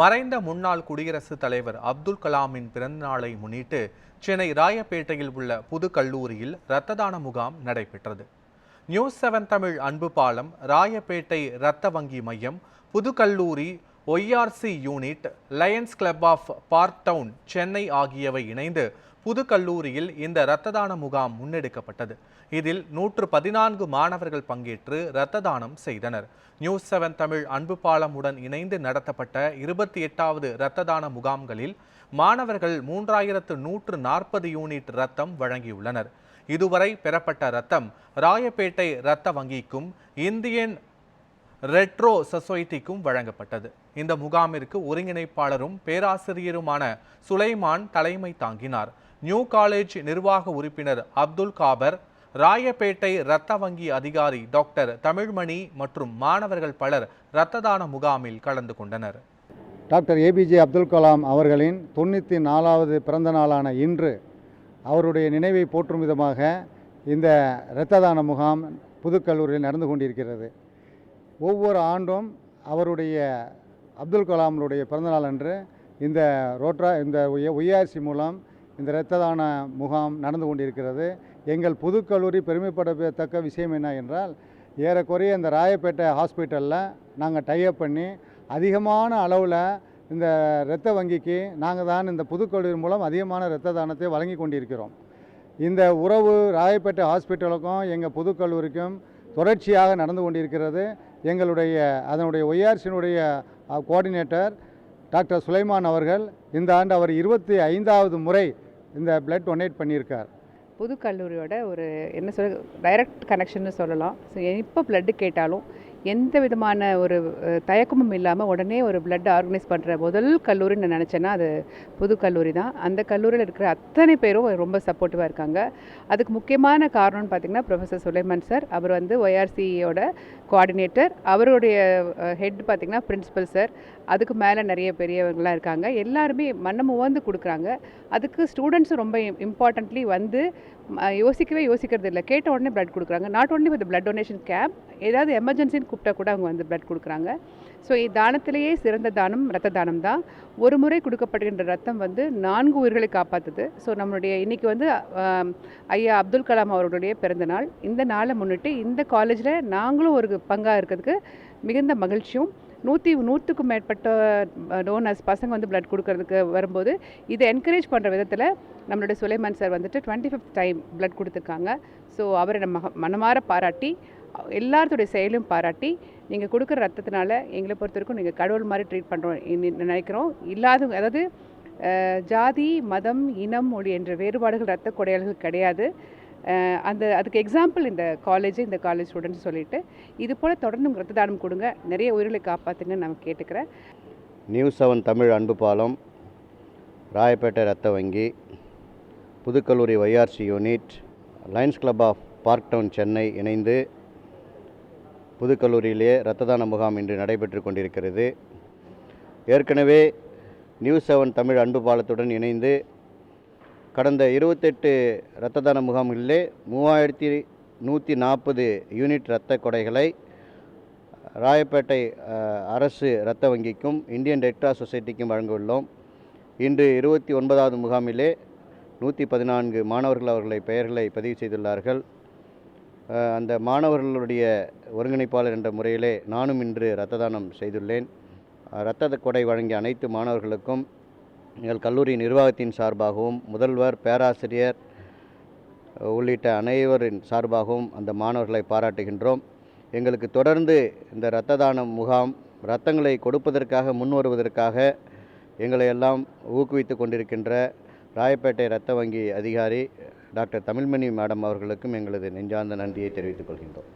மறைந்த முன்னாள் குடியரசுத் தலைவர் அப்துல் கலாமின் பிறந்தநாளை முன்னிட்டு சென்னை ராயப்பேட்டையில் உள்ள புது கல்லூரியில் இரத்த தான முகாம் நடைபெற்றது. நியூஸ் செவன் தமிழ் அன்பு பாலம் ராயப்பேட்டை இரத்த வங்கி மையம் புது கல்லூரி YRC unit Lions Club of Park Town Chennai ஆகியவை இணைந்து புது கல்லூரியில் இந்த இரத்த தான முகாம் முன்னெடுக்கப்பட்டது. இதில் நூற்று பதினான்கு மாணவர்கள் பங்கேற்று இரத்த தானம் செய்தனர். நியூஸ் செவன் தமிழ் அன்பு பாலமுடன் இணைந்து நடத்தப்பட்ட இருபத்தி எட்டாவது இரத்த தான முகாம்களில் மாணவர்கள் மூன்றாயிரத்து நூற்று நாற்பது யூனிட் ரத்தம் வழங்கியுள்ளனர். இதுவரை பெறப்பட்ட ரத்தம் ராயப்பேட்டை இரத்த வங்கிக்கும் இந்தியன் ரெட்ரோ சொசைட்டிக்கும் வழங்கப்பட்டது. இந்த முகாமிற்கு ஒருங்கிணைப்பாளரும் பேராசிரியருமான சுலைமான் தலைமை தாங்கினார். நியூ காலேஜ் நிர்வாக உறுப்பினர் அப்துல் காபர் ராயப்பேட்டை இரத்த வங்கி அதிகாரி டாக்டர் தமிழ்மணி மற்றும் மாணவர்கள் பலர் இரத்த தான முகாமில் கலந்து கொண்டனர். டாக்டர் ஏபிஜே அப்துல் கலாம் அவர்களின் தொண்ணூற்றி நாலாவது பிறந்த நாளான இன்று அவருடைய நினைவை போற்றும் விதமாக இந்த இரத்த தான முகாம் புதுக்கல்லூரியில் நடந்து கொண்டிருக்கிறது. ஒவ்வொரு ஆண்டும் அவருடைய அப்துல் கலாமுடைய பிறந்தநாள் அன்று இந்த ரோட்ரா இந்த ஒய்ஆர்சி மூலம் இந்த இரத்த தான முகாம் நடந்து கொண்டிருக்கிறது. எங்கள் புதுக்கல்லூரி பெருமைப்படத்தக்க விஷயம் என்ன என்றால் ஏறக்குறைய இந்த ராயப்பேட்டை ஹாஸ்பிட்டலில் நாங்கள் டைப் பண்ணி அதிகமான அளவில் இந்த இரத்த வங்கிக்கு நாங்கள் தான் இந்த புதுக்கல்லூரி மூலம் அதிகமான இரத்த தானத்தை வழங்கி கொண்டிருக்கிறோம். இந்த உறவு ராயப்பேட்டை ஹாஸ்பிட்டலுக்கும் எங்கள் புதுக்கல்லூரிக்கும் தொடர்ச்சியாக நடந்து கொண்டிருக்கிறது. எங்களுடைய அதனுடைய ஒய்ஆர்சியினுடைய கோஆர்டினேட்டர் டாக்டர் சுலைமான் அவர்கள் இந்த ஆண்டு அவர் இருபத்தி ஐந்தாவது முறை இந்த பிளட் டொனேட் பண்ணியிருக்கார். புது கல்லூரியோட ஒரு என்ன சொல்ல டைரக்ட் கனெக்ஷன்னு சொல்லலாம். ஸோ எப்போ பிளட்டு கேட்டாலும் எந்த விதமான ஒரு தயக்கமும் இல்லாமல் உடனே ஒரு பிளட் ஆர்கனைஸ் பண்ணுற முதல் கல்லூரின்னு நான் நினச்சேன்னா அது புது கல்லூரி தான். அந்த கல்லூரியில் இருக்கிற அத்தனை பேரும் ரொம்ப சப்போர்ட்டிவாக இருக்காங்க. அதுக்கு முக்கியமான காரணம்னு பார்த்தீங்கன்னா ப்ரொஃபஸர் சுலைமான் சார் அவர் வந்து ஒய்ஆர்சியோட கோஆர்டினேட்டர் அவருடைய ஹெட் பார்த்திங்கன்னா பிரின்சிபல் சார் அதுக்கு மேலே நிறைய பெரியவங்களாம் இருக்காங்க. எல்லாருமே மனம் உவந்து கொடுக்குறாங்க. அதுக்கு ஸ்டூடெண்ட்ஸும் ரொம்ப இம்பார்ட்டன்ட்லி வந்து யோசிக்கவே யோசிக்கிறது இல்லை. கேட்ட உடனே பிளட் கொடுக்குறாங்க. Not only with blood donation camp ஏதாவது எமர்ஜென்சின்னு கூப்பிட்டா கூட அவங்க வந்து பிளட் கொடுக்குறாங்க. ஸோ தானத்திலேயே சிறந்த தானம் ரத்த தானம் தான் ஒரு முறை கொடுக்கப்படுகின்ற ரத்தம் வந்து நான்கு உயிர்களை காப்பாற்றுது ஸோ நம்மளுடைய இன்னைக்கு வந்து ஐயா அப்துல் கலாம் அவர்களுடைய பிறந்த நாள். இந்த நாளை முன்னிட்டு இந்த காலேஜில் நாங்களும் ஒரு பங்காக இருக்கிறதுக்கு மிகுந்த மகிழ்ச்சியும் நூற்றி நூற்றுக்கும் மேற்பட்ட டோனர்ஸ் பசங்க வந்து பிளட் கொடுக்கறதுக்கு வரும்போது இதை என்கரேஜ் பண்ணுற விதத்தில் நம்மளுடைய சுலைமான் சார் வந்துட்டு டுவெண்ட்டி ஃபிஃப்த் டைம் பிளட் கொடுத்துருக்காங்க. ஸோ அவரை நம்ம மனமார பாராட்டி எல்லாத்துடைய செயலும் பாராட்டி நீங்கள் கொடுக்குற ரத்தத்தினால எங்களை பொறுத்த வரைக்கும் நீங்கள் கடவுள் மாதிரி ட்ரீட் பண்ணுறோம் நினைக்கிறோம். இல்லாத அதாவது ஜாதி மதம் இனம் மொழி என்ற வேறுபாடுகள் ரத்த கொடையாளர்கள் கிடையாது. அந்த அதுக்கு எக்ஸாம்பிள் இந்த காலேஜ் இந்த காலேஜ் ஸ்டூடெண்ட்ஸ் சொல்லிட்டு இது போல் தொடர்ந்து ரத்த தானம் கொடுங்க நிறைய உயிர்களை காப்பாற்றுங்கன்னு நான் கேட்டுக்கிறேன். நியூஸ் செவன் தமிழ் அன்பு பாலம் ராயப்பேட்டை ரத்த வங்கி புதுக்கல்லூரி YRC unit Lions Club of Park Town Chennai இணைந்து புதுக்கல்லூரியிலே இரத்த தான முகாம் இன்று நடைபெற்று கொண்டிருக்கிறது. ஏற்கனவே நியூஸ் செவன் தமிழ் அன்பு பாலத்துடன் இணைந்து கடந்த இருபத்தெட்டு இரத்த தான முகாம்களிலே மூவாயிரத்தி நூற்றி நாற்பது யூனிட் இரத்த கொடைகளை ராயப்பேட்டை அரசு இரத்த வங்கிக்கும் இந்தியன் ரெட் கிராஸ் சொசைட்டிக்கும் வழங்கியுள்ளோம். இன்று இருபத்தி ஒன்பதாவது முகாமிலே நூற்றி பதினான்கு மாணவர்கள் அவர்களை பெயர்களை பதிவு செய்துள்ளார்கள். அந்த மாணவர்களுடைய ஒருங்கிணைப்பாளர் என்ற முறையிலே நானும் இன்று இரத்த தானம் செய்துள்ளேன் இரத்த கொடை வழங்கிய அனைத்து மாணவர்களுக்கும் எங்கள் கல்லூரி நிர்வாகத்தின் சார்பாகவும் முதல்வர் பேராசிரியர் உள்ளிட்ட அனைவரின் சார்பாகவும் அந்த மாணவர்களை பாராட்டுகின்றோம். எங்களுக்கு தொடர்ந்து இந்த இரத்த தான முகாம் இரத்தங்களை கொடுப்பதற்காக முன் வருவதற்காக எங்களை எல்லாம் ஊக்குவித்து கொண்டிருக்கின்ற ராயப்பேட்டை இரத்த வங்கி அதிகாரி டாக்டர் தமிழ்மணி மேடம் அவர்களுக்கும் எங்களது நெஞ்சார்ந்த நன்றியை தெரிவித்துக் கொள்கின்றோம்.